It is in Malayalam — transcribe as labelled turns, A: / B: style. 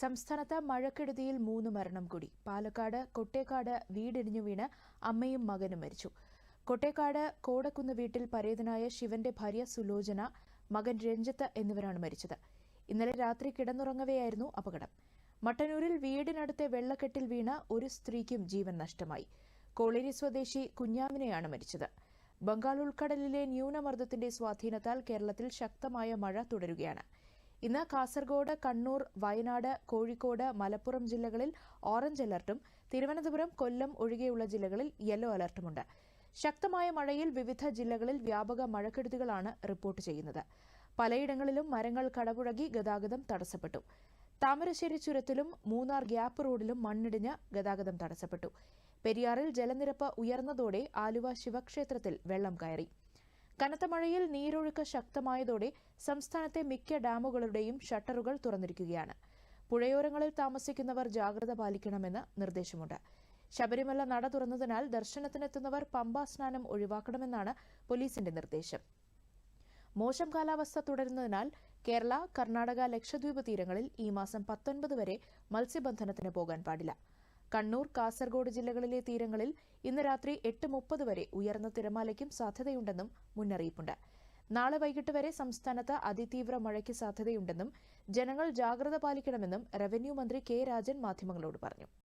A: സംസ്ഥാനത്ത് മഴക്കെടുതിയിൽ മൂന്ന് മരണം കൂടി. പാലക്കാട് കൊട്ടേക്കാട് വീടിടിഞ്ഞു വീണ് അമ്മയും മകനും മരിച്ചു. കൊട്ടേക്കാട് കോടക്കുന്ന് വീട്ടിൽ പരേതനായ ശിവന്റെ ഭാര്യ സുലോചന മകൻ രഞ്ജിത്ത് എന്നിവരാണ് മരിച്ചത്. ഇന്നലെ രാത്രി കിടന്നുറങ്ങവെയായിരുന്നു അപകടം. മട്ടന്നൂരിൽ വീടിനടുത്തെ വെള്ളക്കെട്ടിൽ വീണ ഒരു സ്ത്രീക്കും ജീവൻ നഷ്ടമായി. കോളേരി സ്വദേശി കുഞ്ഞാമിനെയാണ് മരിച്ചത്. ബംഗാൾ ഉൾക്കടലിലെ ന്യൂനമർദ്ദത്തിന്റെ സ്വാധീനത്താൽ കേരളത്തിൽ ശക്തമായ മഴ തുടരുകയാണ്. ഇന്ന് കാസർഗോഡ് കണ്ണൂർ വയനാട് കോഴിക്കോട് മലപ്പുറം ജില്ലകളിൽ ഓറഞ്ച് അലർട്ടും തിരുവനന്തപുരം കൊല്ലം ഒഴികെയുള്ള ജില്ലകളിൽ യെല്ലോ അലർട്ടുമുണ്ട്. ശക്തമായ മഴയിൽ വിവിധ ജില്ലകളിൽ വ്യാപക മഴക്കെടുതികളാണ് റിപ്പോർട്ട് ചെയ്യുന്നത്. പലയിടങ്ങളിലും മരങ്ങൾ കടപുഴകി ഗതാഗതം തടസ്സപ്പെട്ടു. താമരശ്ശേരി ചുരത്തിലും മൂന്നാർ ഗ്യാപ്പ് റോഡിലും മണ്ണിടിഞ്ഞ് ഗതാഗതം തടസ്സപ്പെട്ടു. പെരിയാറിൽ ജലനിരപ്പ് ഉയർന്നതോടെ ആലുവ ശിവക്ഷേത്രത്തിൽ വെള്ളം കയറി. കനത്ത മഴയിൽ നീരൊഴുക്ക് ശക്തമായതോടെ സംസ്ഥാനത്തെ മിക്ക ഡാമുകളുടെയും ഷട്ടറുകൾ തുറന്നിരിക്കുകയാണ്. പുഴയോരങ്ങളിൽ താമസിക്കുന്നവർ ജാഗ്രത പാലിക്കണമെന്ന് നിർദ്ദേശമുണ്ട്. ശബരിമല നട തുറന്നതിനാൽ ദർശനത്തിനെത്തുന്നവർ പമ്പാ സ്നാനം ഒഴിവാക്കണമെന്നാണ് പോലീസിന്റെ നിർദ്ദേശം. മോശം കാലാവസ്ഥ തുടരുന്നതിനാൽ കേരള കർണാടക ലക്ഷദ്വീപ് തീരങ്ങളിൽ ഈ മാസം പത്തൊൻപത് വരെ മത്സ്യബന്ധനത്തിന് പോകാൻ പാടില്ല. കണ്ണൂർ കാസർഗോഡ് ജില്ലകളിലെ തീരങ്ങളിൽ ഇന്ന് രാത്രി എട്ട് മുപ്പത് വരെ ഉയർന്ന തിരമാലയ്ക്കും സാധ്യതയുണ്ടെന്നും മുന്നറിയിപ്പുണ്ട്. നാളെ വൈകിട്ട് വരെ സംസ്ഥാനത്ത് അതിതീവ്ര മഴയ്ക്ക് സാധ്യതയുണ്ടെന്നും ജനങ്ങൾ ജാഗ്രത പാലിക്കണമെന്നും റവന്യൂ മന്ത്രി കെ രാജൻ മാധ്യമങ്ങളോട് പറഞ്ഞു.